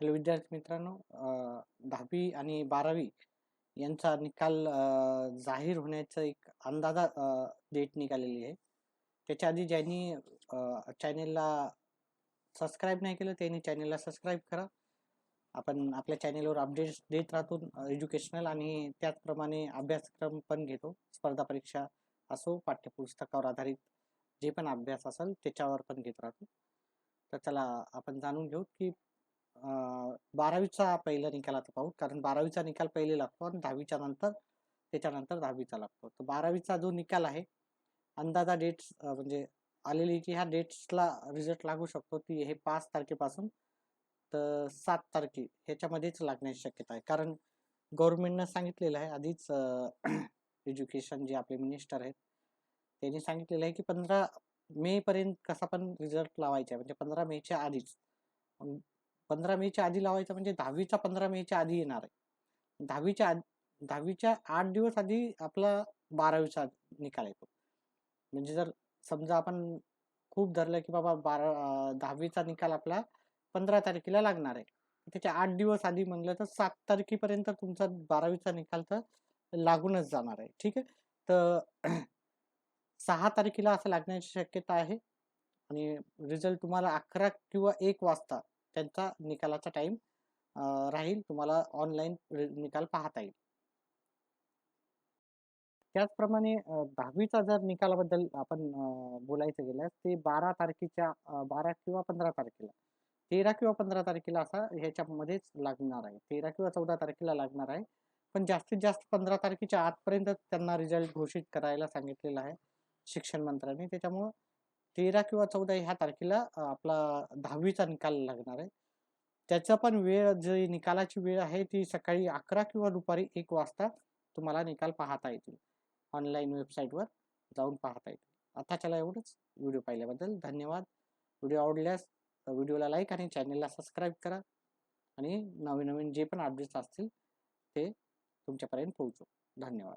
Hello विद्यार्थी मित्रांनो दहावी आणि बारावी यांचा निकाल जाहीर होण्याचं एक अंदाजा डेट निघालेली आहे. त्याच्या आधी ज्यांनी चॅनेलला सबस्क्राईब नाही केलं त्यांनी चॅनेलला सबस्क्राईब करा. आपण आपल्या चॅनेलवर अपडेट्स देत राहतो एज्युकेशनल आणि त्याचप्रमाणे अभ्यासक्रम पण घेतो. स्पर्धा परीक्षा असो पाठ्यपुस्तकावर आधारित जे पण अभ्यास असेल त्याच्यावर पण घेत राहतो. तर चला आपण जाणून घेऊ की बारावीचा पहिला निकाल आता पाहू. कारण बारावीचा निकाल पहिले लागतो आणि दहावीच्या नंतर त्याच्यानंतर दहावीचा लागतो. तर बारावीचा जो निकाल आहे अंदाजा डेट्स म्हणजे आलेली की ह्या डेट्सला रिझल्ट लागू शकतो ती हे पाच तारखेपासून तर सात तारखे ह्याच्यामध्येच लागण्याची शक्यता आहे. कारण गव्हर्नमेंटनं सांगितलेलं आहे आधीच एज्युकेशन जे आपले मिनिस्टर आहेत त्यांनी सांगितलेलं आहे की पंधरा मे पर्यंत कसा पण रिझल्ट लावायचा आहे. म्हणजे पंधरा मेच्या आधीच. पंधरा मेच्या आधी लावायचा म्हणजे दहावीचा पंधरा मेच्या आधी येणार आहे. दहावीच्या दहावीच्या आठ दिवस आधी आपला बारावीचा निकाल येतो. म्हणजे जर समजा आपण खूप धरलं की बाबा बारा दहावीचा निकाल आपला पंधरा तारखेला लागणार आहे. त्याच्या आठ दिवस आधी म्हणलं तर सात तारखेपर्यंत तुमचा बारावीचा निकाल तर लागूनच जाणार आहे. ठीक आहे? तर सहा तारखेला असं लागण्याची शक्यता आहे. आणि रिझल्ट तुम्हाला अकरा किंवा एक वाजता त्यांचा निकालाचा टाइम राहील. तुम्हाला ऑनलाईन निकाल पाहता येईल. त्याचप्रमाणे दहावीचा जर निकालाबद्दल आपण बोलायचं गेल्यास ते बारा तारखेच्या बारा किंवा पंधरा तारखेला. तेरा किंवा पंधरा तारखेला असा ह्याच्यामध्येच लागणार आहे. तेरा किंवा चौदा तारखेला लागणार आहे. पण जास्तीत जास्त पंधरा तारखेच्या आतपर्यंत त्यांना रिझल्ट घोषित करायला सांगितलेलं आहे शिक्षण मंत्र्यांनी. त्याच्यामुळं तेरा किंवा चौदा ह्या तारखेला आपला दहावीचा निकाल लागणार आहे. त्याचा पण वेळ जी निकालाची वेळ आहे ती सकाळी अकरा किंवा दुपारी एक वाजता तुम्हाला निकाल पाहता येतील. ऑनलाईन वेबसाईटवर जाऊन पाहता येतील. आता चला एवढंच. व्हिडिओ पाहिल्याबद्दल धन्यवाद. व्हिडिओ आवडल्यास व्हिडिओला लाईक आणि चॅनलला सबस्क्राईब करा आणि नवीन नवीन जे पण अपडेट्स असतील ते तुमच्यापर्यंत पोहोचू. धन्यवाद.